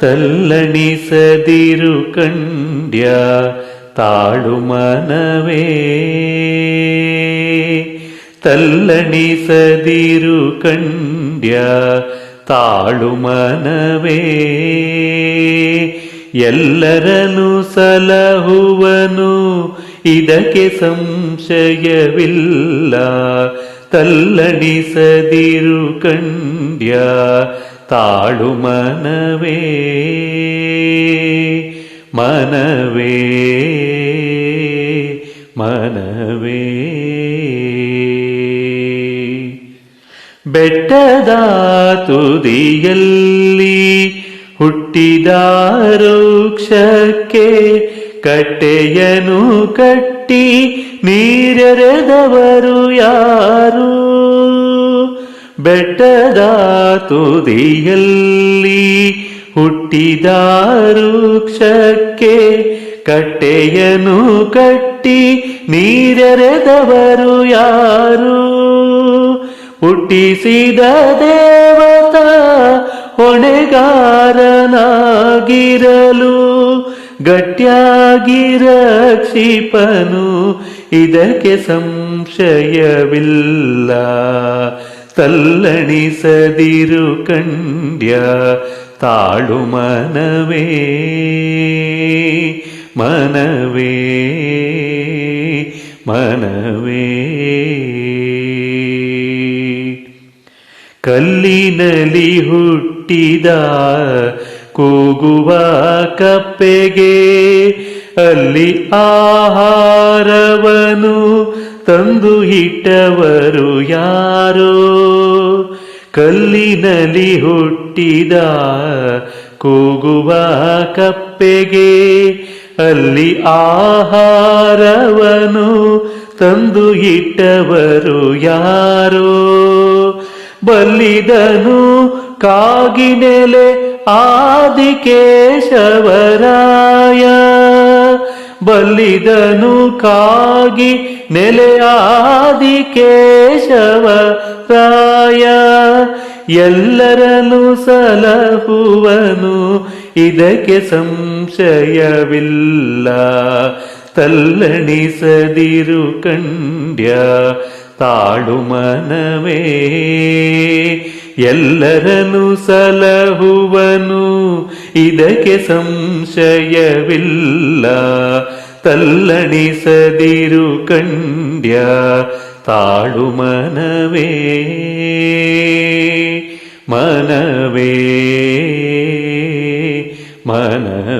ತಲ್ಲಣಿಸದಿರು ಕಂಡ್ಯ ತಾಳು ಮನವೇ. ತಲ್ಲಣಿಸದಿರು ಕಂಡ್ಯ ತಾಳು ಮನವೇ. ಎಲ್ಲರನು ಸಲಹುವನು ಇದಕ್ಕೆ ಸಂಶಯವಿಲ್ಲ. ತಲ್ಲಣಿಸದಿರು ಕಂಡ್ಯ ತಾಳು ಮನವೇ ಮನವೇ ಮನವೇ. ಬೆಟ್ಟದ ತುದಿಯಲ್ಲಿ ಹುಟ್ಟಿದ ವೃಕ್ಷಕ್ಕೆ ಕಟ್ಟೆಯನು ಕಟ್ಟಿ ನೀರೆರೆದವರು ಯಾರು? ಬೆಟ್ಟದ ತುದಿಯಲ್ಲಿ ಹುಟ್ಟಿದ ವೃಕ್ಷಕ್ಕೆ ಕಟ್ಟೆಯನು ಕಟ್ಟಿ ನೀರೆರೆದವರು ಯಾರು? ಹುಟ್ಟಿಸಿದ ದೇವತ ಹೊಣೆಗಾರನಾಗಿರಲು ಗಟ್ಟಿಯಾಗಿ ರಕ್ಷಿಪನು. ಇದಕ್ಕೆ ಸಂಶಯವಿಲ್ಲ. ತಲ್ಲಣಿಸದಿರು ಕಂಡ್ಯ ತಾಳು ಮನವೇ ಮನವೇ ಮನವೇ. ಕಲ್ಲಿನಲ್ಲಿ ಹುಟ್ಟಿದ ಕೂಗುವ ಕಪ್ಪೆಗೆ ಅಲ್ಲಿ ಆಹಾರವನು ತಂದು ಇಟ್ಟವರು ಯಾರೋ? ಕಲ್ಲಿನಲ್ಲಿ ಹುಟ್ಟಿದ ಕೂಗುವ ಕಪ್ಪೆಗೆ ಅಲ್ಲಿ ಆಹಾರವನು ತಂದು ಇಟ್ಟವರು ಯಾರೋ? ಬಲ್ಲಿದನು ಕಾಗಿನೆಲೆ ಆದಿಕೇಶವರಾಯ. ಬಲ್ಲಿದನು ಕಾಗಿ ನೆಲೆಯಾದಿ ಕೇಶವ ರಾಯ ಎಲ್ಲರನು ಸಲಹುವನು ಇದಕ್ಕೆ ಸಂಶಯವಿಲ್ಲ. ತಲ್ಲಣಿಸದಿರು ಕಂಡ್ಯ ತಾಳು ಮನವೇ. ಎಲ್ಲರನ್ನು ಸಲಹುವನು ಇದಕ್ಕೆ ಸಂಶಯವಿಲ್ಲ. ತಲ್ಲಣಿಸದಿರು ಕಂಡ್ಯ ತಾಳು ಮನವೇ ಮನವೇ ಮನವೇ.